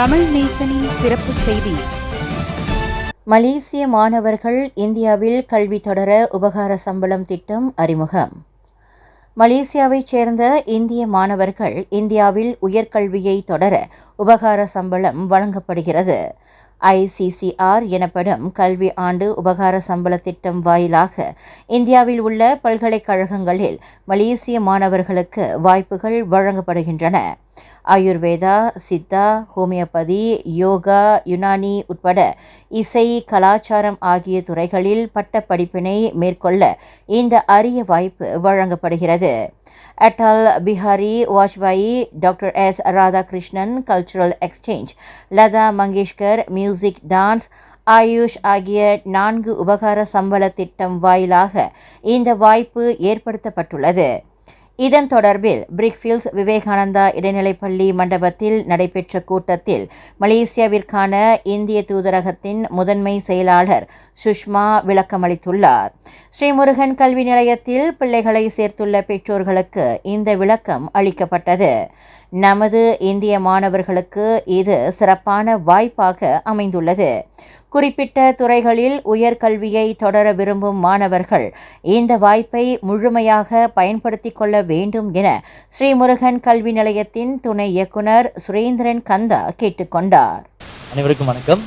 தமிழ் நேசனின் சிறப்பு செய்தி. மலேசிய மாணவர்கள் இந்தியாவில் கல்வி தொடர உபகார சம்பளம் திட்டம் அறிமுகம். மலேசியாவைச் சேர்ந்த இந்திய மாணவர்கள் இந்தியாவில் உயர்கல்வியை தொடர உபகார சம்பளம் வழங்கப்படுகிறது. ஐசிசிஆர் எனப்படும் கல்வி ஆண்டு உபகார சம்பள திட்டம் வாயிலாக இந்தியாவில் உள்ள பல்கலைக்கழகங்களில் மலேசிய மாணவர்களுக்கு வாய்ப்புகள் வழங்கப்படுகின்றன. ஆயுர்வேதா சித்தா ஹோமியோபதி யோகா யுனானி உட்பட இசை கலாச்சாரம் ஆகிய துறைகளில் பட்டப்படிப்பினை மேற்கொள்ள இந்த அரிய வாய்ப்பு வழங்கப்படுகிறது. Atal Bihari Vajpayee doctor S Radhakrishnan cultural exchange Lata Mangeshkar music dance AYUSH ஆகிய நான்கு உபகார சம்பள திட்டம் வாயிலாக இந்த வாய்ப்பு ஏற்படுத்தப்பட்டுள்ளது. இதன் தொடர்பில் பிரிக்ஃபீல்ட்ஸ் விவேகானந்தா இடைநிலைப்பள்ளி மண்டபத்தில் நடைபெற்ற கூட்டத்தில் மலேசியாவிற்கான இந்திய தூதரகத்தின் முதன்மை செயலாளர் சுஷ்மா விளக்கமளித்துள்ளார். ஸ்ரீமுருகன் கல்வி நிலையத்தில் பிள்ளைகளை சேர்த்துள்ள பெற்றோர்களுக்கு இந்த விளக்கம் அளிக்கப்பட்டது. நமது இந்திய மாணவர்களுக்கு இது சிறப்பான வாய்ப்பாக அமைந்துள்ளது. குறிப்பிட்ட துறைகளில் உயர்கல்வியை தொடர விரும்பும் மாணவர்கள் இந்த வாய்ப்பை முழுமையாக பயன்படுத்திக் கொள்ள வேண்டும் என ஸ்ரீமுருகன் கல்வி நிலையத்தின் துணை இயக்குனர் சுரேந்திரன் கந்தா கேட்டுக்கொண்டார் அனைவருக்கும் வணக்கம்.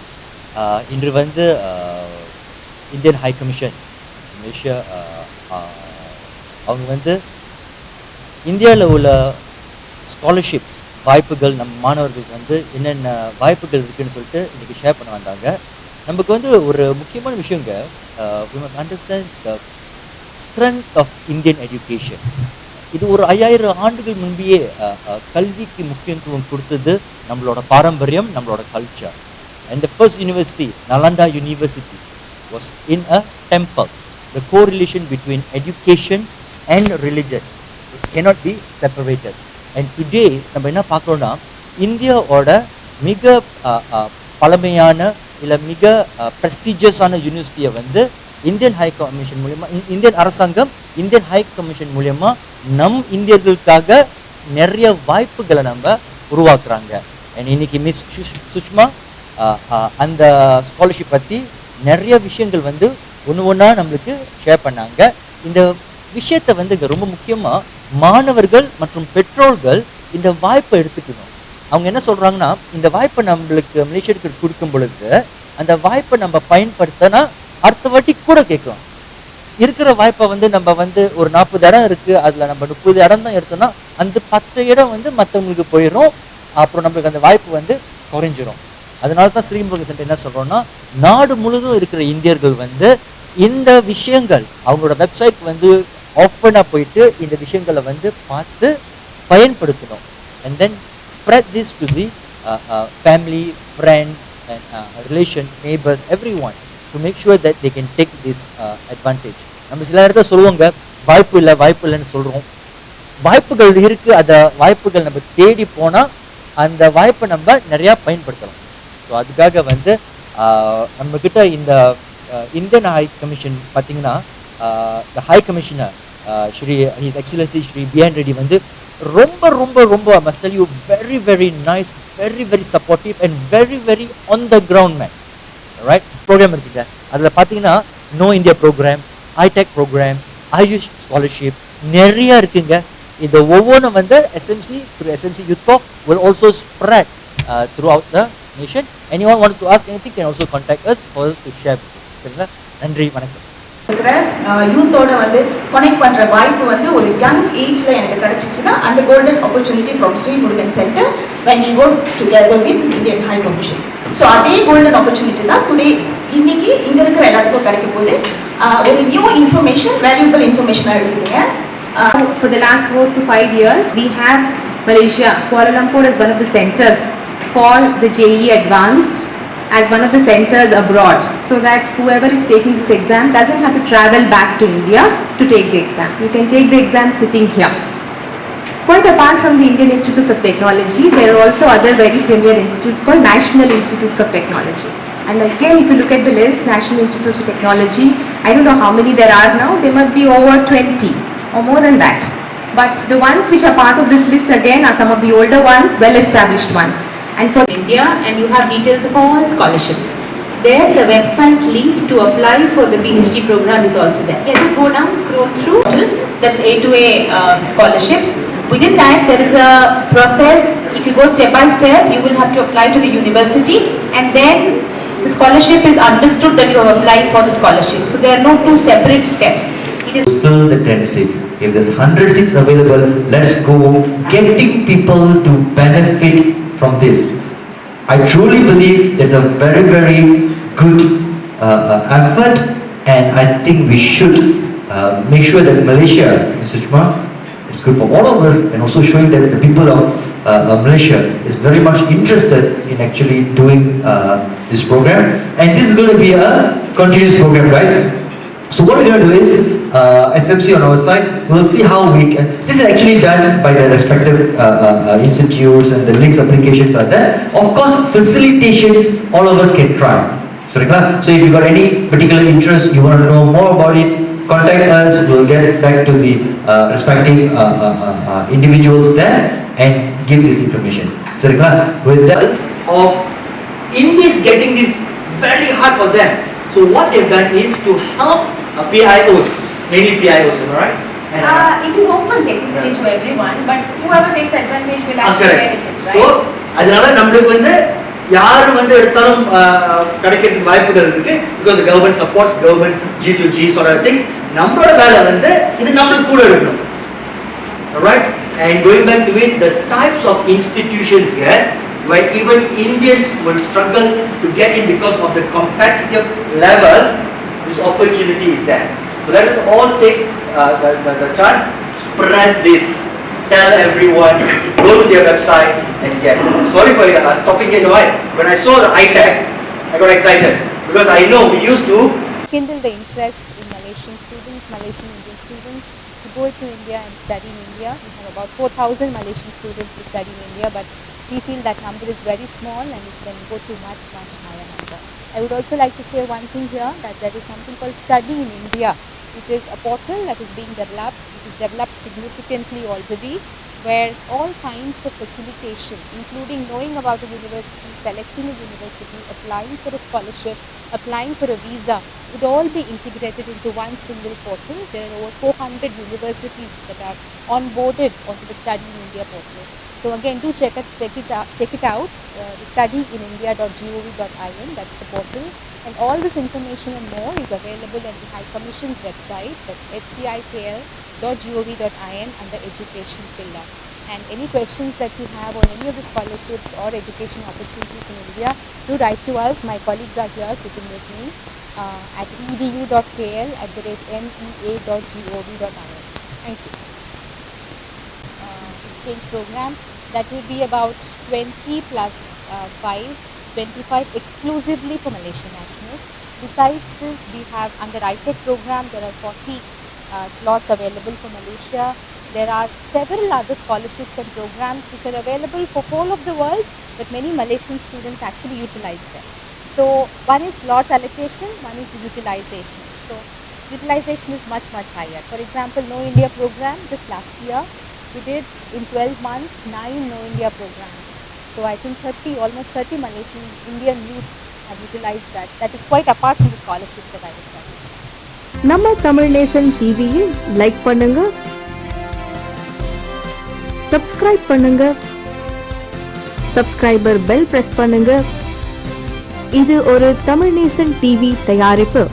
இன்று வந்து இந்தியன் ஹை கமிஷன் மலேசியா அவங்க வந்து இந்தியாவில் உள்ள ஸ்காலர்ஷிப்ஸ் வாய்ப்புகள் நம்ம மாணவர்களுக்கு வந்து என்னென்ன வாய்ப்புகள் இருக்குன்னு சொல்லிட்டு இன்றைக்கி ஷேர் பண்ண வந்தாங்க. நமக்கு வந்து ஒரு முக்கியமான விஷயங்க we must understand the strength of Indian education இது ஒரு ஐயாயிரம் ஆண்டுகள் முன்பே கல்விக்கு முக்கியத்துவம் கொடுத்தது நம்மளோட பாரம்பரியம் நம்மளோட culture and the first university Nalanda university was in a temple the correlation between education and religion cannot be separated and today நம்ம என்ன பார்க்குறோன்னா இந்தியாவோட மிக அஹ், பழமையான இல்லை மிக ப்ரெஸ்டீஜியஸான யூனிவர்சிட்டியை வந்து இந்தியன் ஹை கமிஷன் மூலயமா இந்தியன் அரசாங்கம் இந்தியன் ஹை கமிஷன் மூலயமா நம் இந்தியர்களுக்காக நிறைய வாய்ப்புகளை நம்ம உருவாக்குறாங்க. அண்ட் இன்னைக்கு மிஸ் சுஷ்மா அந்த ஸ்காலர்ஷிப் பற்றி நிறைய விஷயங்கள் வந்து ஒன்று ஒன்றா நம்மளுக்கு ஷேர் பண்ணாங்க. இந்த விஷயத்தை வந்து ரொம்ப முக்கியமாக மாணவர்கள் மற்றும் பெற்றோர்கள் இந்த வாய்ப்பை எடுத்துக்கணும். அவங்க என்ன சொல்றாங்கன்னா இந்த வாய்ப்பை நம்மளுக்கு மலேசியருக்கு கொடுக்கும் பொழுது அந்த வாய்ப்பை நம்ம பயன்படுத்தினா அடுத்த வாட்டி கூட கேட்கலாம். இருக்கிற வாய்ப்பை வந்து நம்ம வந்து ஒரு நாற்பது இடம் இருக்கு அதுல நம்ம முப்பது இடம் தான் எடுத்தோம்னா அந்த பத்து இடம் வந்து மற்றவங்களுக்கு போயிடும் அப்புறம் நம்மளுக்கு அந்த வாய்ப்பு வந்து குறைஞ்சிரும். அதனால தான் ஸ்ரீமுருகன் சென்டர் என்ன சொல்றோம்னா நாடு முழுதும் இருக்கிற இந்தியர்கள் வந்து இந்த விஷயங்கள் அவங்களோட வெப்சைட் வந்து ஓப்பனாக போயிட்டு இந்த விஷயங்களை வந்து பார்த்து பயன்படுத்தணும். And then spread this to the uh, uh, family, friends, and uh, relation, neighbors, every one make sure that they they can take uh, advantage நம்ம சில இடத்துல சொல்லுவாங்க வாய்ப்பு இல்லை வாய்ப்பு இல்லைன்னு சொல்கிறோம் வாய்ப்புகள் இருக்கு அந்த வாய்ப்புகள் நம்ம தேடி போனால் அந்த வாய்ப்பை நம்ம நிறையா பயன்படுத்தலாம். ஸோ அதுக்காக வந்து ஆஹ், நம்ம கிட்ட இந்த இந்தியன் ஹை கமிஷன் பார்த்தீங்கன்னா high commissioner Shri his excellency Shri BN Reddy வந்து ரொம்ப ரொம்ப ரொம்ப must tell you very very nice very very supportive and very very on the ground man right programme இருக்குங்க. அதில் பார்த்தீங்கன்னா know India programme ITEC programme AYUSH scholarship நிறைய இருக்குங்க. இந்த ஒவ்வொன்றும் வந்து SMC through SMC youth will also spread throughout the nation any one wants to ask any thing can also contact us for to share சரிங்களா? நன்றி வணக்கம். இருக்கிற யூத்தோட வந்து கொனெக்ட் பண்ற வாய்ப்பு வந்து ஒரு யங் ஏஜ்ல எனக்கு கிடைச்சிச்சுன்னா அந்த golden opportunity from Shri Murugan centre when we work together with Indian high commission so அதே கோல்டன் ஆப்பர்ச்சுனிட்டி தான் டுடே இன்னைக்கு இங்க இருக்கிற எல்லாத்துக்கும் கிடைக்க போது ஒரு நியூ இன்ஃபர்மேஷன் வேல்யூபிள் இன்ஃபர்மேஷனாக எடுத்துக்கீங்க. For the last four to five years, we have Malaysia, Kuala Lumpur as one of the centers for the JE Advanced. As one of the centers abroad so that whoever is taking this exam doesn't have to travel back to India to take the exam. You can take the exam sitting here. Quite apart from the Indian Institutes of Technology, there are also other very premier institutes called National Institutes of Technology. And again, if you look at the list, National Institutes of Technology, I don't know how many there are now, there must be over 20 or more than that. But the ones which are part of this list again are some of the older ones, well established ones. And for India and you have details of all scholarships. There the website link to apply for the PhD program is also there. Yeah, just go down, scroll through, that's A to A uh, scholarships. Within that there is a process, if you go step by step, you will have to apply to the university and then the scholarship is understood that you are applying for the scholarship. So there are no two separate steps. It is fill the 10 seats. If there's 100 seats available, let's go getting people to benefit from this. I truly believe there's a very, very good uh, uh, effort and I think we should uh, make sure that Malaysia. Chuma, it's good for all of us and also showing that the people of uh, uh, Malaysia is very much interested in actually doing uh, this program. And this is going to be a continuous program, guys. So what we're going to do is, uh, SMC on our side, we'll see how we can. This is actually done by the respective uh, uh, uh institutes and the links applications are there. Of course, facilitations, all of us can try. So if you got any particular interest, you want to know more about it, contact us, we'll get back to the uh, respective individuals there and give this information. Sarikla, with that of Indians getting this very hard for them. So what they've done is to help PIOs mainly PIOs, am I right? And, uh, Uh, it is open technically to everyone, but whoever takes advantage will ah, actually correct. benefit, right? So அதனால நம்மளுக்கு வந்து யாரு வந்து எடுத்தாலும் uh, கிடைக்கிறதுக்கு வாய்ப்புகள் இருக்கு because the government supports government G to G sort of thing நம்மளோட வேலை வந்து இது நம்மளுக்கு கூட இருக்கணும் Alright? And going back to it, the types of institutions here where even Indians will struggle to get in because of the competitive level, this opportunity is there. So let us all take uh, the, the, the chance, spread this, tell everyone, go to their website and get. Sorry for uh, stopping it, why? When I saw the iTech, I got excited because I know we used to Kindle the interest in Malaysian students, Malaysian Indian students to go to India and study in India. We have about 4,000 Malaysian students to study in India, but we feel that number is very small and it can go to much, much higher number. I would also like to say one thing here that there is something called Study in India. It is a portal that is being developed. It is developed significantly already where all kinds of facilitation, including knowing about a university, selecting a university, applying for a scholarship, applying for a visa, would all be integrated into one single portal. There are over 400 universities that are onboarded onto the Study in India portal. So again, do check it, check it out. Check it out. Uh, studyinindia.gov.in. That's the portal, and all this information and more is available at the High Commission's website. That's hcipl.gov.in under Education pillar. And any questions that you have on any of the scholarships or education opportunities in India, do write to us. My colleagues are here sitting with me uh, at edu.kl at the rate mea.gov.in. Thank you uh, exchange program that will be about 20 plus uh, 5, 25 exclusively for Malaysian nationals. Besides this, we have under ITEC program, there are 40 uh, slots available for Malaysia. There are several other scholarships and programs which are available for whole of the world, but many Malaysian students actually utilize them. So one is slot allocation, one is utilization. So utilization is much, much higher. For example, No India program just last year, we did in 12 months, nine No India programs. So I think 30, almost 30 Malaysian Indian youths have utilized that. That is quite apart from the scholarships that I was talking நம்ம தமிழ் நேசன் டிவியை like பண்ணுங்க subscribe பண்ணுங்க subscriber bell press பண்ணுங்க இது ஒரு தமிழ் நேசன் TV தயாரிப்பு